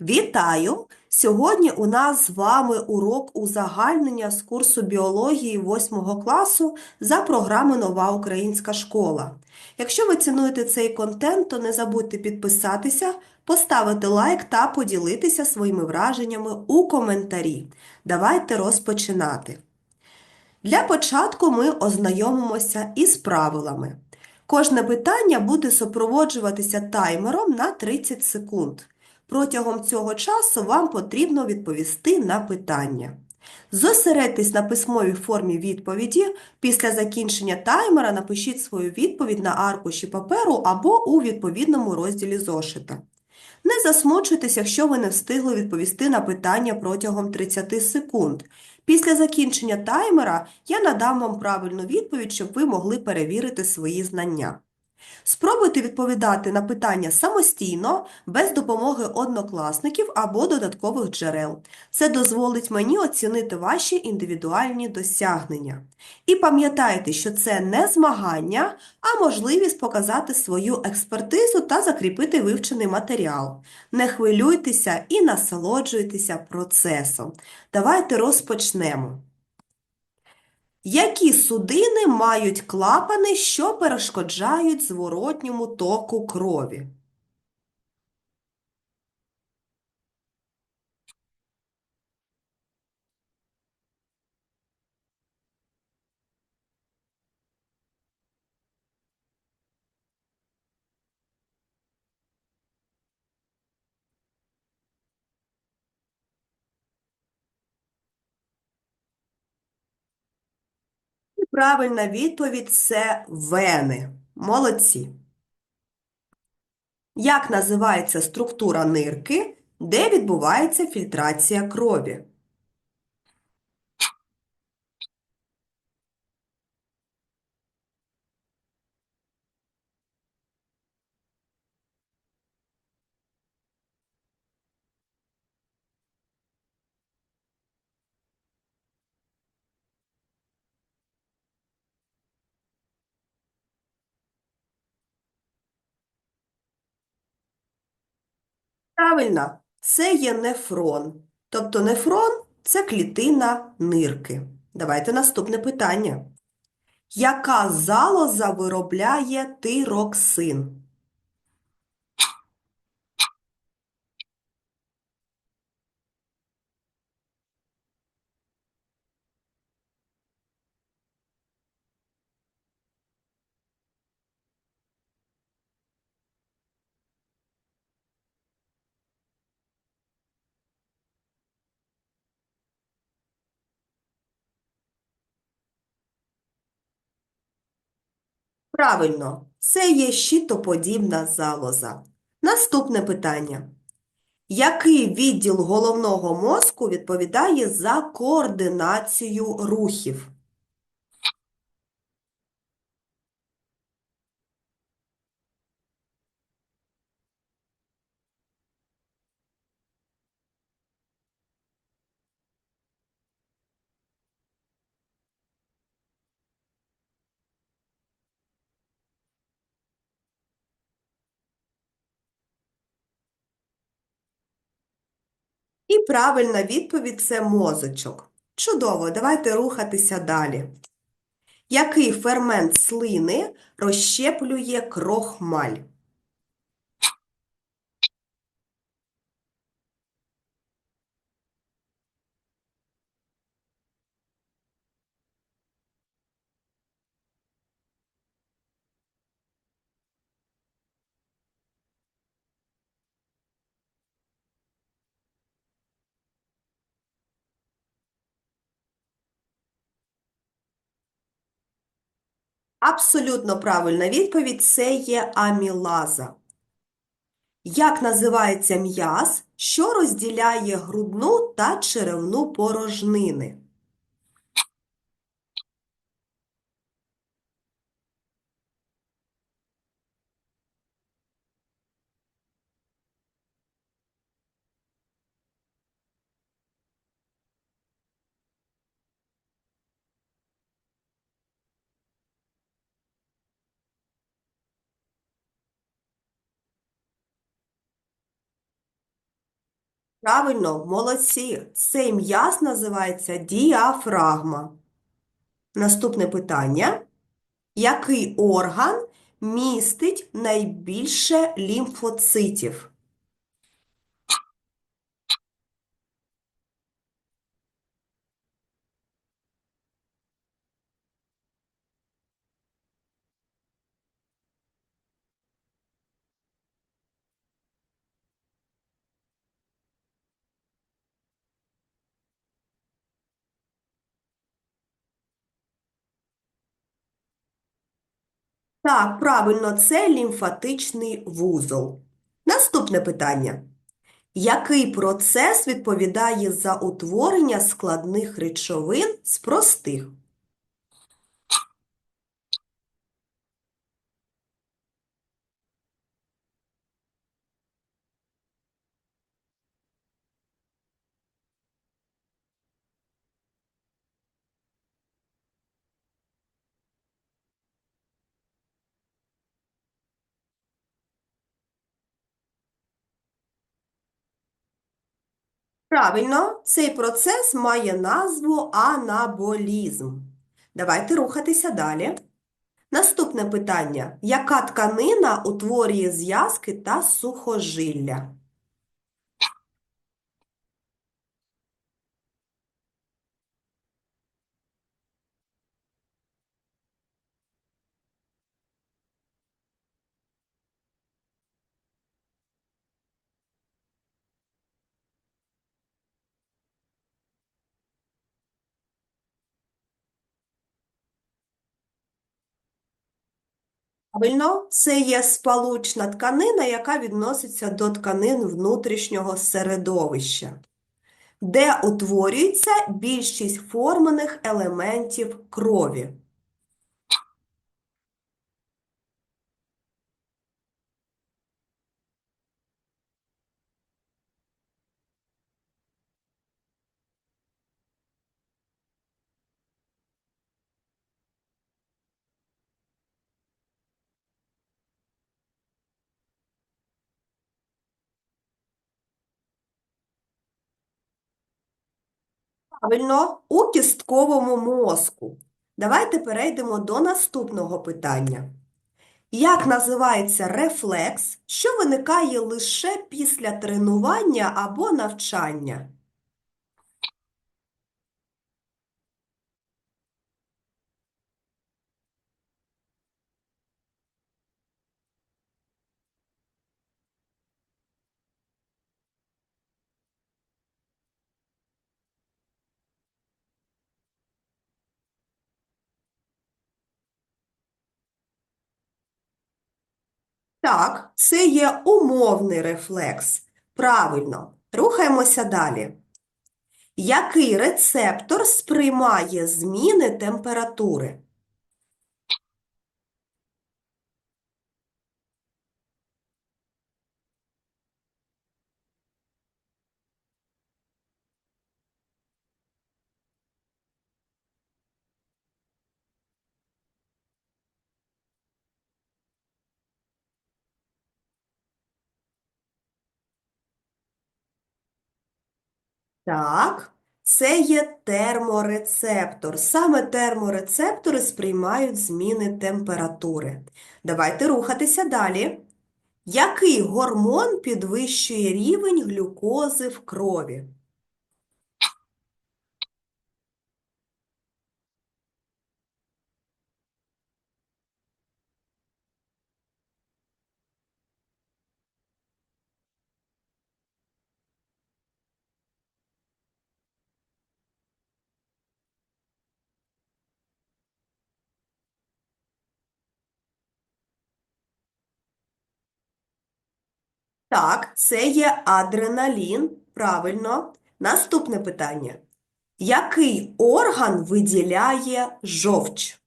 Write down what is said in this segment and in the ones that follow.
Вітаю! Сьогодні у нас з вами урок узагальнення з курсу біології 8 класу за програмою Нова Українська школа. Якщо ви цінуєте цей контент, то не забудьте підписатися, поставити лайк та поділитися своїми враженнями у коментарі. Давайте розпочинати. Для початку ми ознайомимося із правилами. Кожне питання буде супроводжуватися таймером на 30 секунд. Протягом цього часу вам потрібно відповісти на питання. Зосередьтесь на письмовій формі відповіді. Після закінчення таймера напишіть свою відповідь на аркуші паперу або у відповідному розділі зошита. Не засмучуйтесь, якщо ви не встигли відповісти на питання протягом 30 секунд. Після закінчення таймера я надам вам правильну відповідь, щоб ви могли перевірити свої знання. Спробуйте відповідати на питання самостійно, без допомоги однокласників або додаткових джерел. Це дозволить мені оцінити ваші індивідуальні досягнення. І пам'ятайте, що це не змагання, а можливість показати свою експертизу та закріпити вивчений матеріал. Не хвилюйтеся і насолоджуйтеся процесом. Давайте розпочнемо. Які судини мають клапани, що перешкоджають зворотньому току крові? Правильна відповідь це вени. Молодці. Як називається структура нирки, де відбувається фільтрація крові? Правильно, це є нефрон. Тобто нефрон – це клітина нирки. Давайте наступне питання. Яка залоза виробляє тироксин? Правильно, це є щитоподібна залоза. Наступне питання. Який відділ головного мозку відповідає за координацію рухів? І правильна відповідь – це мозочок. Чудово, давайте рухатися далі. Який фермент слини розщеплює крохмаль? Абсолютно правильна відповідь – це є амілаза. Як називається м'яз, що розділяє грудну та черевну порожнини? Правильно, молодці. Цей м'яз називається діафрагма. Наступне питання. Який орган містить найбільше лімфоцитів? Так, правильно, це лімфатичний вузол. Наступне питання. Який процес відповідає за утворення складних речовин з простих? Правильно, цей процес має назву анаболізм. Давайте рухатися далі. Наступне питання. Яка тканина утворює зв'язки та сухожилля? Правильно, це є сполучна тканина, яка відноситься до тканин внутрішнього середовища, де утворюється більшість формених елементів крові. Правильно, у кістковому мозку. Давайте перейдемо до наступного питання. Як називається рефлекс, що виникає лише після тренування або навчання? Так, це є умовний рефлекс. Правильно. Рухаємося далі. Який рецептор сприймає зміни температури? Так, це є терморецептор. Саме терморецептори сприймають зміни температури. Давайте рухатися далі. Який гормон підвищує рівень глюкози в крові? Так, це є адреналін. Правильно. Наступне питання. Який орган виділяє жовч?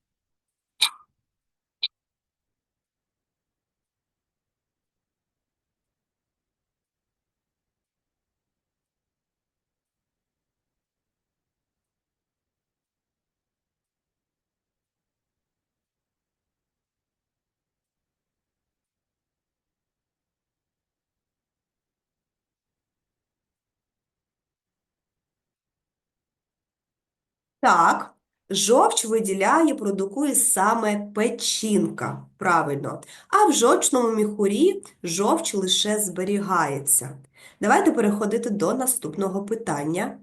Так, жовч виділяє, продукує саме печінка. Правильно. А в жовчному міхурі жовч лише зберігається. Давайте переходити до наступного питання.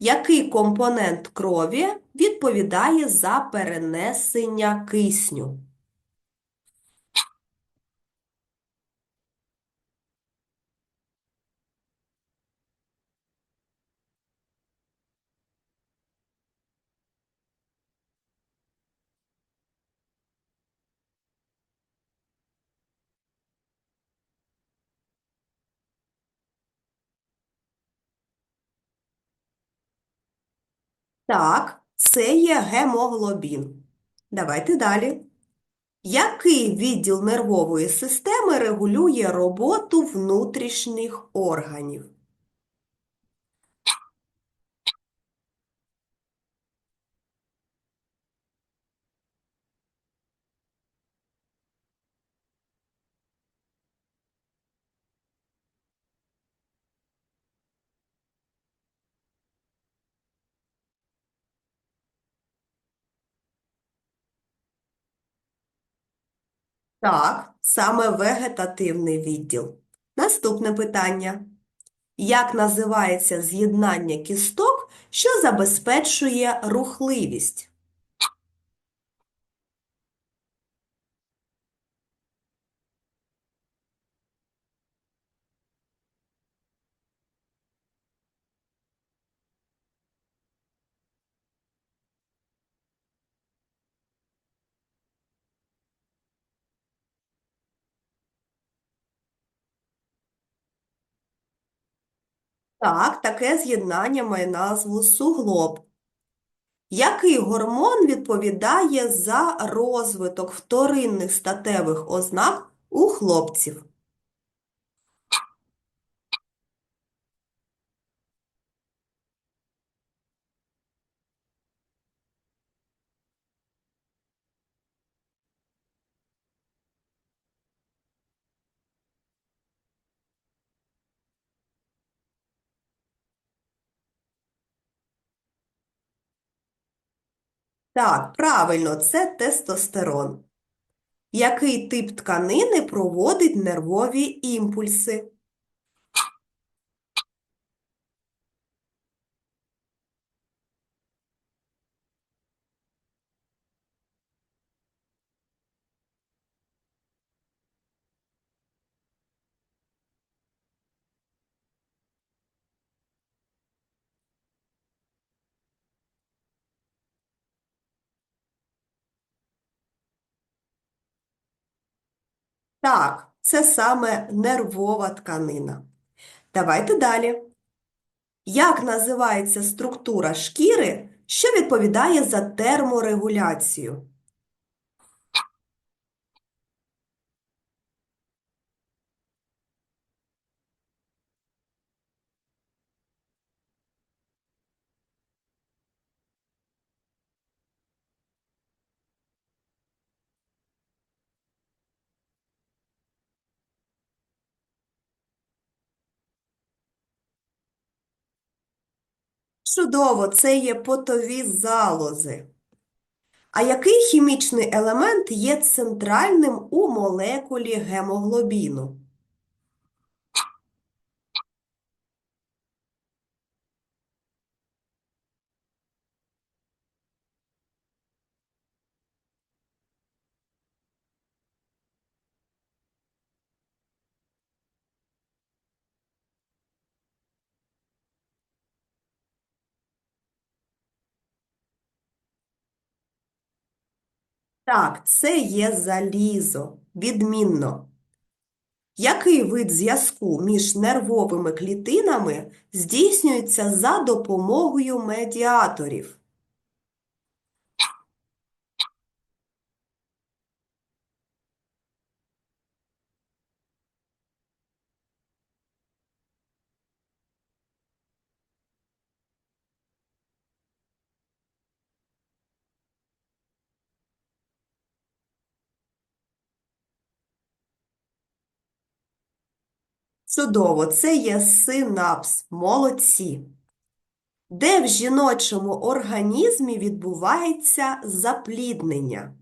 Який компонент крові відповідає за перенесення кисню? Так, це є гемоглобін. Давайте далі. Який відділ нервової системи регулює роботу внутрішніх органів? Так, саме вегетативний відділ. Наступне питання. Як називається з'єднання кісток, що забезпечує рухливість? Так, таке з'єднання має назву суглоб. Який гормон відповідає за розвиток вторинних статевих ознак у хлопців? Так, правильно, це тестостерон. Який тип тканини проводить нервові імпульси? Так, це саме нервова тканина. Давайте далі. Як називається структура шкіри, що відповідає за терморегуляцію? Чудово, це є потові залози. А який хімічний елемент є центральним у молекулі гемоглобіну? Так, це є залізо. Відмінно. Який вид зв'язку між нервовими клітинами здійснюється за допомогою медіаторів? Чудово, це є синапс. Молодці. Де в жіночому організмі відбувається запліднення?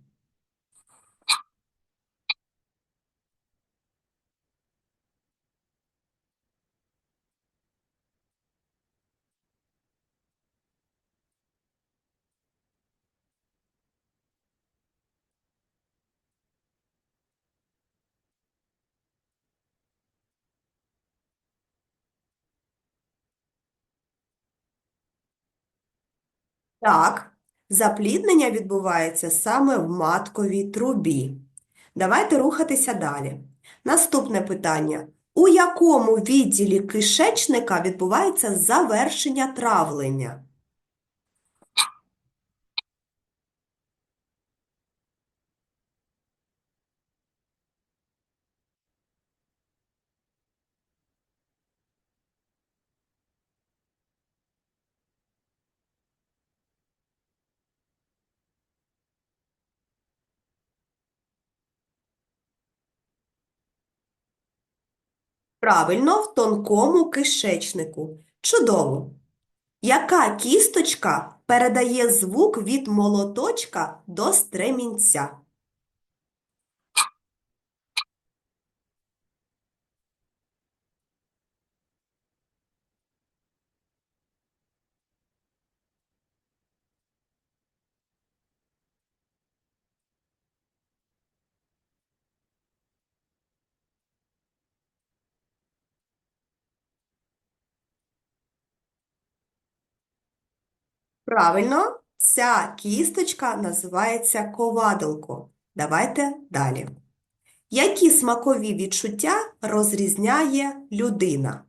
Так, запліднення відбувається саме в матковій трубі. Давайте рухатися далі. Наступне питання. У якому відділі кишечника відбувається завершення травлення? Правильно, в тонкому кишечнику. Чудово! Яка кісточка передає звук від молоточка до стремінця? Правильно, ця кісточка називається ковадилко. Давайте далі. Які смакові відчуття розрізняє людина?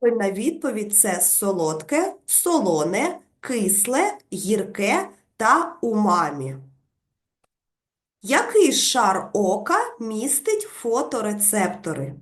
Правильна відповідь це солодке, солоне, кисле, гірке та умамі. Який шар ока містить фоторецептори?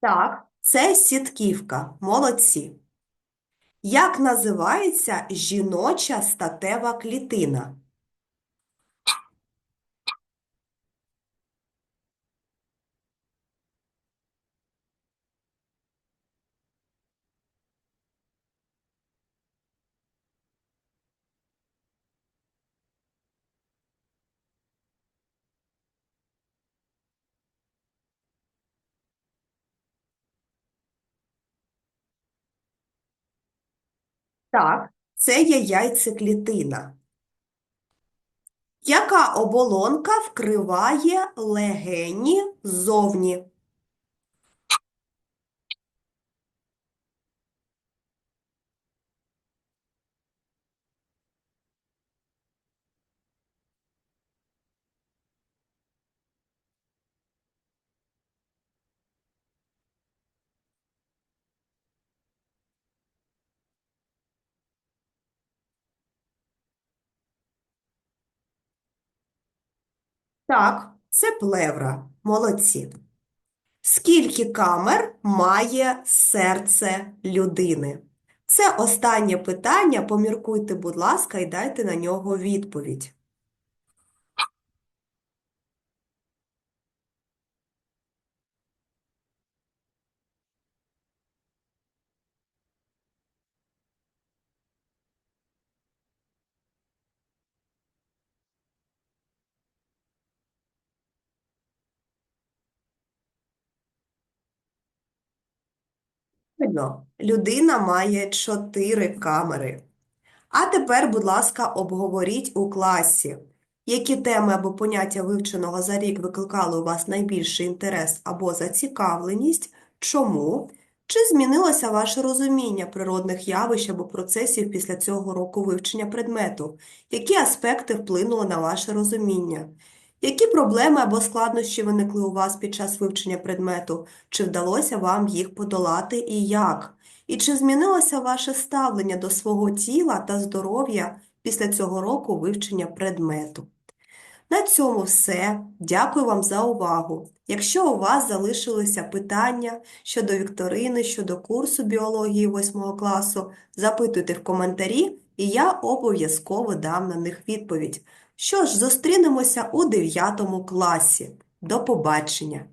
Так, це сітківка. Молодці. Як називається жіноча статева клітина? Так, це є яйцеклітина. Яка оболонка вкриває легені ззовні? Так, це плевра. Молодці. Скільки камер має серце людини? Це останнє питання. Поміркуйте, будь ласка, і дайте на нього відповідь. Людина має чотири камери. А тепер, будь ласка, обговоріть у класі, Які теми або поняття вивченого за рік викликали у вас найбільший інтерес або зацікавленість? Чому? Чи змінилося ваше розуміння природних явищ або процесів після цього року вивчення предмету? Які аспекти вплинули на ваше розуміння? Які проблеми або складнощі виникли у вас під час вивчення предмету? Чи вдалося вам їх подолати і як? І чи змінилося ваше ставлення до свого тіла та здоров'я після цього року вивчення предмету? На цьому все. Дякую вам за увагу. Якщо у вас залишилися питання щодо вікторини, щодо курсу біології 8 класу, запитуйте в коментарі, і я обов'язково дам на них відповідь. Що ж, зустрінемося у 9 класі. До побачення!